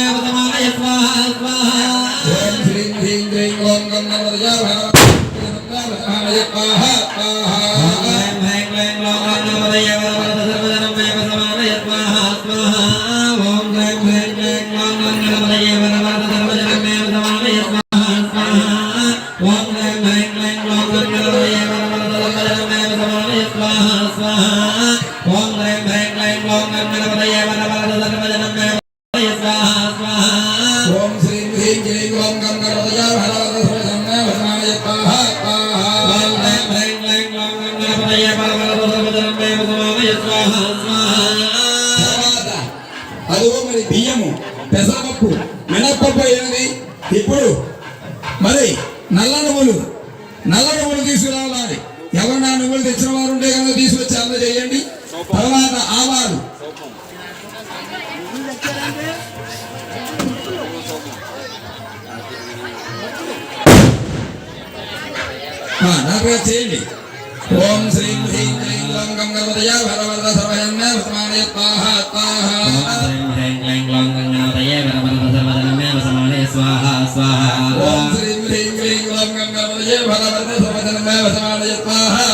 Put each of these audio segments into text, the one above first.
మే సమానయ స్వాహ స్వాహ ఓం శ్రీం హ్రీం క్లీం ఓం గం ఓం శ్రీం హ్రీం క్లీం ఓం గం గణపతయ సర్వజన్మే స్వాహ స్వాహ తర్వాత అదిగో మరి బియ్యము పెసరపప్పు మినప్పప్పు అయినది ఇప్పుడు మరి నల్ల నువ్వులు నల్ల నువ్వులు తీసుకురావాలి ఎవరు నా నువ్వులు తెచ్చిన వారు ఉంటే కనుక తీసుకొచ్చి అందజేయండి తర్వాత ఆవాలు ఆ, నాకు చేయండి ఓం శ్రీం హ్రీం క్లీం ఓం గం గణపతయ భరవరద సర్వజన్మే వర్తమానయ స్వాహ స్వాహ ఓం శ్రీం హ్రీం క్లీం ఓం గం గణపతయ భరవరద సర్వజన్మే వర్తమానయ స్వాహ శ్రీం హ్రీం క్లీం ఓం గం గణపతయ భరవరద సర్వజన్మే వర్తమానయ స్వాహ ఓం శ్రీం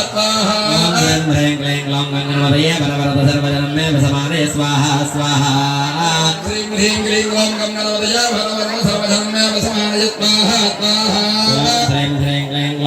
హ్రీం క్లీం ఓం గం గణపతయ భరవరద అటుకులు కూడా చేయండి అటుకులు కుంట్రాలు చెరుకు కన్నీ అన్ని అన్ని తీసుకురా ఓం శ్రీం హ్రీం క్లీం ఓం గం గణపతయ భరవరద సర్వజన్మే వర్తమానయ స్వాహ